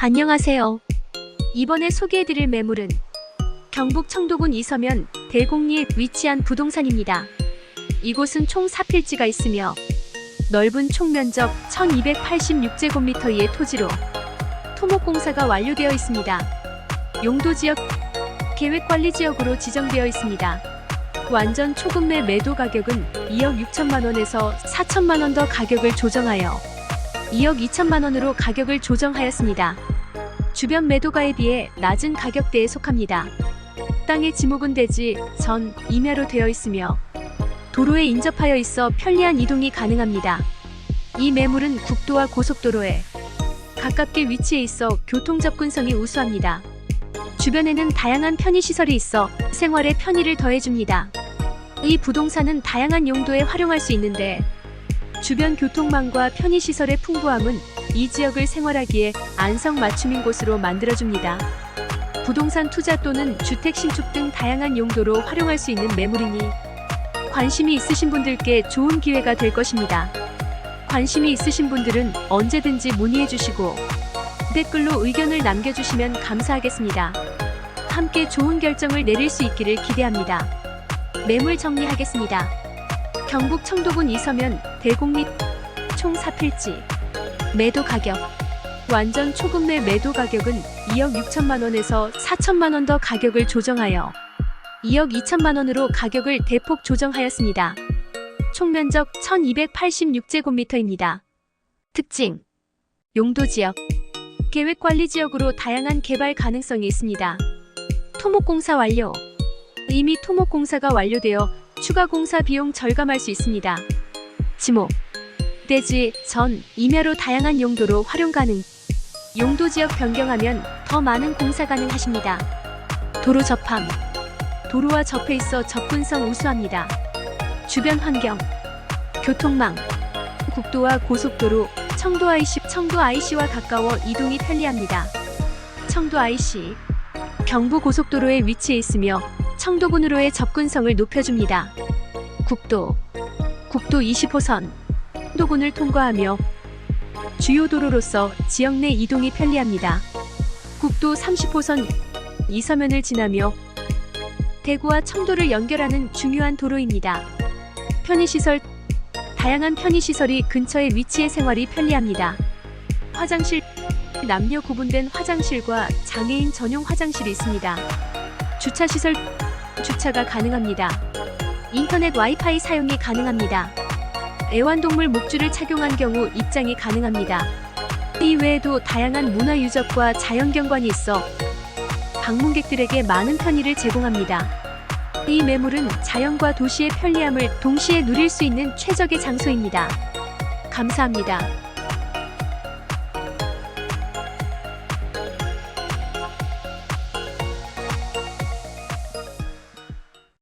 안녕하세요. 이번에 소개해드릴 매물은 경북 청도군 이서면 대곡리에 위치한 부동산입니다. 이곳은 총 4필지가 있으며 넓은 총면적 1286제곱미터의 토지로 토목공사가 완료되어 있습니다. 용도지역 계획관리지역으로 지정되어 있습니다. 완전 초급매 매도 가격은 2억 6천만 원에서 4천만 원 더 가격을 조정하여 2억 2천만 원으로 가격을 조정하였습니다. 주변 매도가에 비해 낮은 가격대에 속합니다. 땅의 지목은 대지 전 임야로 되어 있으며 도로에 인접하여 있어 편리한 이동이 가능합니다. 이 매물은 국도와 고속도로에 가깝게 위치해 있어 교통 접근성이 우수합니다. 주변에는 다양한 편의시설이 있어 생활에 편의를 더해줍니다. 이 부동산은 다양한 용도에 활용할 수 있는데 주변 교통망과 편의시설의 풍부함은 이 지역을 생활하기에 안성맞춤인 곳으로 만들어줍니다. 부동산 투자 또는 주택 신축 등 다양한 용도로 활용할 수 있는 매물이니 관심이 있으신 분들께 좋은 기회가 될 것입니다. 관심이 있으신 분들은 언제든지 문의해 주시고 댓글로 의견을 남겨주시면 감사하겠습니다. 함께 좋은 결정을 내릴 수 있기를 기대합니다. 매물 정리하겠습니다. 경북 청도군 이서면 대곡리 총 4필지 매도 가격 완전 초급매 매도 가격은 2억 6천만 원에서 4천만 원 더 가격을 조정하여 2억 2천만 원으로 가격을 대폭 조정하였습니다. 총 면적 1286제곱미터입니다. 특징 용도 지역 계획 관리 지역으로 다양한 개발 가능성이 있습니다. 토목공사 완료 이미 토목공사가 완료되어 추가 공사 비용 절감할 수 있습니다. 지목 대지, 전, 임야로 다양한 용도로 활용 가능. 용도 지역 변경하면 더 많은 공사 가능하십니다. 도로 접함. 도로와 접해 있어 접근성 우수합니다. 주변 환경. 교통망. 국도와 고속도로, 청도 IC, 청도 IC와 가까워 이동이 편리합니다. 청도 IC. 경부 고속도로에 위치해 있으며 청도군으로의 접근성을 높여줍니다. 국도. 국도 20호선. 청도군을 통과하며 주요 도로로서 지역 내 이동이 편리합니다. 국도 30호선 이서면을 지나며 대구와 청도를 연결하는 중요한 도로입니다. 편의시설 다양한 편의시설이 근처에 위치해 생활이 편리합니다. 화장실 남녀 구분된 화장실과 장애인 전용 화장실이 있습니다. 주차시설 주차가 가능합니다. 인터넷 와이파이 사용이 가능합니다. 애완동물 목줄을 착용한 경우 입장이 가능합니다. 이 외에도 다양한 문화 유적과 자연 경관이 있어 방문객들에게 많은 편의를 제공합니다. 이 매물은 자연과 도시의 편리함을 동시에 누릴 수 있는 최적의 장소입니다. 감사합니다.